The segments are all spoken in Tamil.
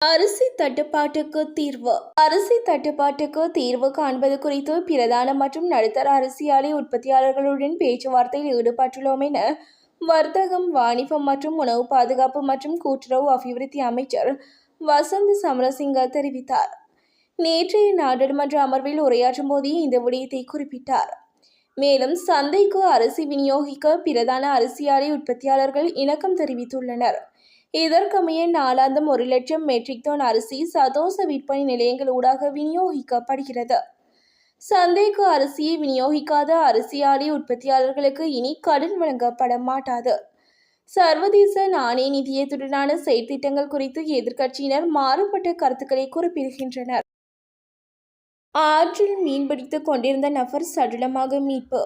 அரிசி தட்டுப்பாட்டுக்கு தீர்வு. அரிசி தட்டுப்பாட்டுக்கு தீர்வு காண்பது குறித்து பிரதான மற்றும் நடுத்தர அரிசி ஆலை உற்பத்தியாளர்களுடன் பேச்சுவார்த்தையில் ஈடுபட்டுள்ளோம் என வர்த்தகம் வாணிபம் மற்றும் உணவு பாதுகாப்பு மற்றும் கூட்டுறவு அபிவிருத்தி அமைச்சர் வசந்த் சமரசிங்க தெரிவித்தார். நேற்றைய நாடாளுமன்ற அமர்வில் உரையாற்றும் போதே இந்த விடயத்தை குறிப்பிட்டார். மேலும் சந்தைக்கு அரிசி விநியோகிக்க பிரதான அரிசி ஆலை உற்பத்தியாளர்கள் இணக்கம் தெரிவித்துள்ளனர். இதற்கமைய நாளாந்தம் ஒரு லட்சம் மெட்ரிக் டன் அரிசி சதோச விற்பனை நிலையங்கள் ஊடாக விநியோகிக்கப்படுகிறது. சந்தைக்கு அரிசியை விநியோகிக்காத அரிசியாளி உற்பத்தியாளர்களுக்கு இனி கடன் வழங்கப்பட மாட்டாது சர்வதேச நாணய நிதியத்துடனான செயற்திட்டங்கள் குறித்து எதிர்க்கட்சியினர் மாறுபட்ட கருத்துக்களை குறிப்பிடுகின்றனர். ஆற்றில் மீன்பிடித்துக் கொண்டிருந்த நபர் சடலமாக மீட்பு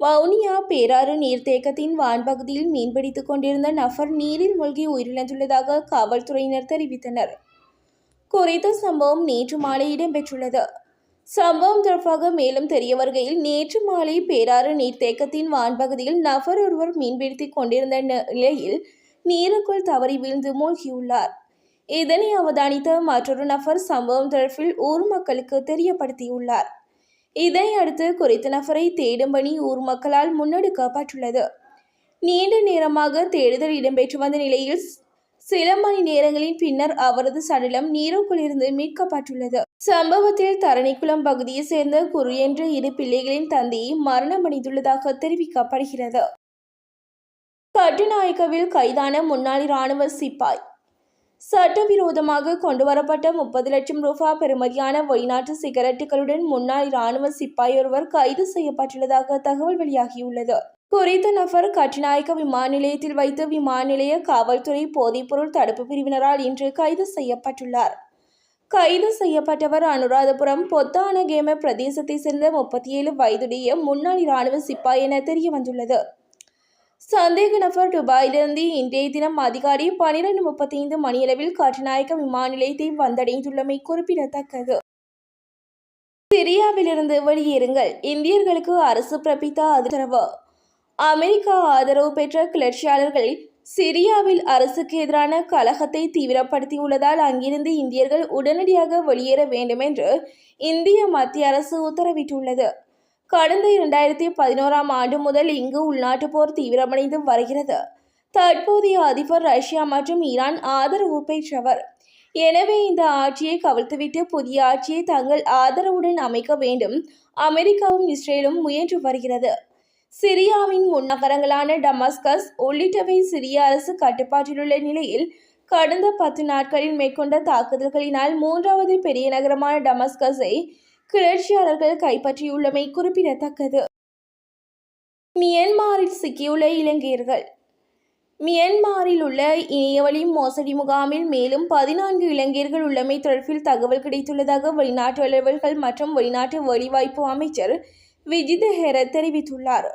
வவுனியா பேராறு நீர்த்தேக்கத்தின் வான்பகுதியில் மீன்பிடித்துக் கொண்டிருந்த நபர் நீரில் மூழ்கி உயிரிழந்துள்ளதாக காவல்துறையினர் தெரிவித்தனர். குறித்த சம்பவம் நேற்று மாலை இடம்பெற்றுள்ளது. சம்பவம் தொடர்பாக மேலும் தெரிய வருகையில் நேற்று மாலை பேராறு நீர்த்தேக்கத்தின் வான்பகுதியில் நபர் ஒருவர் மீன்பிடித்துக் கொண்டிருந்த நிலையில் நீருக்குள் தவறி வீழ்ந்து மூழ்கியுள்ளார். இதனை அவதானித்த மற்றொரு நபர் சம்பவம் தொடர்பில் ஊர் மக்களுக்கு தெரியப்படுத்தியுள்ளார். இதனை அடுத்து குறித்த நபரை தேடும் பணி ஊர் மக்களால் முன்னெடுக்கப்பட்டுள்ளது நீண்ட நேரமாக தேடுதல் இடம்பெற்று வந்த நிலையில் சில மணி நேரங்களின் பின்னர் அவரது சடலம் நீருக்குள்ளிருந்து மீட்கப்பட்டுள்ளது. சம்பவத்தில் தரணிக்குளம் பகுதியைச் சேர்ந்த குரு என்ற இரு பிள்ளைகளின் தந்தையை மரணமடைந்துள்ளதாக தெரிவிக்கப்படுகிறது. கட்டுநாயக்கவில் கைதான முன்னாள் இராணுவ சிப்பாய் சட்டவிரோதமாக கொண்டுவரப்பட்ட முப்பது லட்சம் ரூபாய் பெறுமதியான வெளிநாட்டு சிகரெட்டுகளுடன் முன்னாள் இராணுவ சிப்பாய் ஒருவர் கைது செய்யப்பட்டுள்ளதாக தகவல் வெளியாகியுள்ளது. குறித்த நபர் கட்டுநாயக்க விமான நிலையத்தில் வைத்து விமான நிலைய காவல்துறை போதைப்பொருள் தடுப்பு பிரிவினரால் இன்று கைது செய்யப்பட்டுள்ளார். கைது செய்யப்பட்டவர் அனுராதபுரம் பொத்தானகேம பிரதேசத்தை சேர்ந்த முப்பத்தி ஏழு வயதுடைய முன்னாள் இராணுவ சிப்பாய் என தெரிய வந்துள்ளது சந்தேக நபர் துபாயிலிருந்து இன்றைய தினம் அதிகாரி பனிரெண்டு முப்பத்தி ஐந்து மணியளவில் கட்டுநாயக்க விமான நிலையத்தை வந்தடைந்துள்ளமை குறிப்பிடத்தக்கது. சிரியாவிலிருந்து வெளியேறுங்கள். இந்தியர்களுக்கு அரசு பிரபித்த ஆதரவு. அமெரிக்கா ஆதரவு பெற்ற கிளர்ச்சியாளர்கள் சிரியாவில் அரசுக்கு எதிரான கலகத்தை தீவிரப்படுத்தியுள்ளதால் அங்கிருந்து இந்தியர்கள் உடனடியாக வெளியேற வேண்டும் என்று இந்திய மத்திய அரசு உத்தரவிட்டுள்ளது. கடந்த இரண்டாயிரத்தி பதினோராம் ஆண்டு முதல் இங்கு உள்நாட்டு போர் தீவிரமடைந்து வருகிறது. தற்போதைய அதிபர் ரஷ்யா மற்றும் ஈரான் ஆதரவு பெற்றவர். எனவே இந்த ஆட்சியை கவிழ்த்துவிட்டு புதிய ஆட்சியை தங்கள் ஆதரவுடன் அமைக்க வேண்டும். அமெரிக்காவும் இஸ்ரேலும் முயன்று வருகிறது. சிரியாவின் முன்னகரங்களான டமாஸ்கஸ் உள்ளிட்டவை சிரிய அரசு கட்டுப்பாட்டிலுள்ள நிலையில் கடந்த பத்து நாட்களில் மேற்கொண்ட தாக்குதல்களினால் மூன்றாவது பெரிய நகரமான டமாஸ்கஸை கிளர்ச்சியாளர்கள் கைப்பற்றியுள்ளமை குறிப்பிடத்தக்கது. மியன்மாரில் சிக்கியுள்ள இலங்கையர்கள். மியன்மாரில் உள்ள இணையவழி மோசடி முகாமில் மேலும் பதினான்கு இளைஞர்கள் உள்ளமை தொடர்பில் தகவல் கிடைத்துள்ளதாக வெளிநாட்டு அலுவல்கள் மற்றும் வெளிநாட்டு வேலைவாய்ப்பு அமைச்சர் விஜித் ஹெர தெரிவித்துள்ளார்.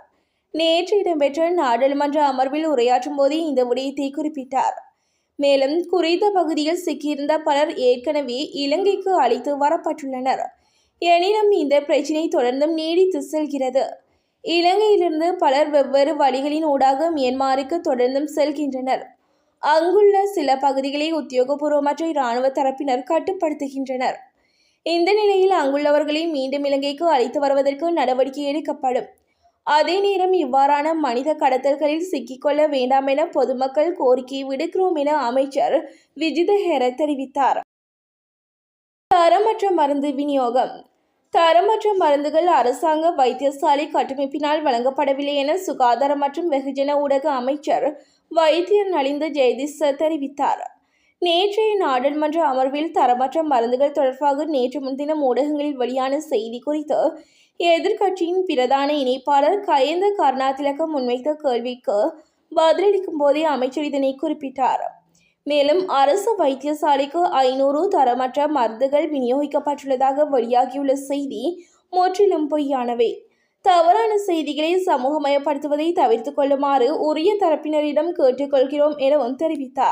நேற்று இடம்பெற்ற நாடாளுமன்ற அமர்வில் உரையாற்றும் போதே இந்த விடயத்தை குறிப்பிட்டார். மேலும் குறித்த பகுதியில் சிக்கியிருந்த பலர் ஏற்கனவே இலங்கைக்கு அழைத்து வரப்பட்டுள்ளனர். எனினும் இந்த பிரச்சினை தொடர்ந்தும் நீடித்து செல்கிறது. இலங்கையிலிருந்து பலர் வெவ்வேறு வழிகளின் ஊடாக மியன்மாருக்கு தொடர்ந்தும் செல்கின்றனர். அங்குள்ள சில பகுதிகளை உத்தியோகபூர்வமற்ற இராணுவ தரப்பினர் கட்டுப்படுத்துகின்றனர். இந்த நிலையில் அங்குள்ளவர்களை மீண்டும் இலங்கைக்கு அழைத்து வருவதற்கு நடவடிக்கை எடுக்கப்படும். அதே நேரம் இவ்வாறான மனித கடத்தல்களில் சிக்கிக்கொள்ள வேண்டாம் என பொதுமக்கள் கோரிக்கை விடுக்கிறோம் என அமைச்சர் விஜித ஹெர தெரிவித்தார். தரமற்ற மருந்து விநியோகம். தரமற்ற மருந்துகள் அரசாங்க வைத்தியசாலை கட்டமைப்பினால் வழங்கப்படவில்லை என சுகாதார மற்றும் வெகுஜன ஊடக அமைச்சர் வைத்தியர் நலிந்த ஜெயதிஸ் தெரிவித்தார். நேற்றைய நாடாளுமன்ற அமர்வில் தரமற்ற மருந்துகள் தொடர்பாக நேற்று முன்தினம் ஊடகங்களில் வெளியான செய்தி குறித்து எதிர்க்கட்சியின் பிரதான இணைப்பாளர் கயந்த கருணாதிலகம் முன்வைத்த கேள்விக்கு பதிலளிக்கும் போதே அமைச்சர் இதனை குறிப்பிட்டார். மேலும் அரசு வைத்தியசாலைக்கு ஐநூறு தரமற்ற மருந்துகள் விநியோகிக்கப்பட்டுள்ளதாக வெளியாகியுள்ள செய்தி முற்றிலும் பொய்யானவை. தவறான செய்திகளை சமூகமயப்படுத்துவதை தவிர்த்துக் கொள்ளுமாறு உரிய தரப்பினரிடம் கேட்டுக்கொள்கிறோம் எனவும் தெரிவித்தார்.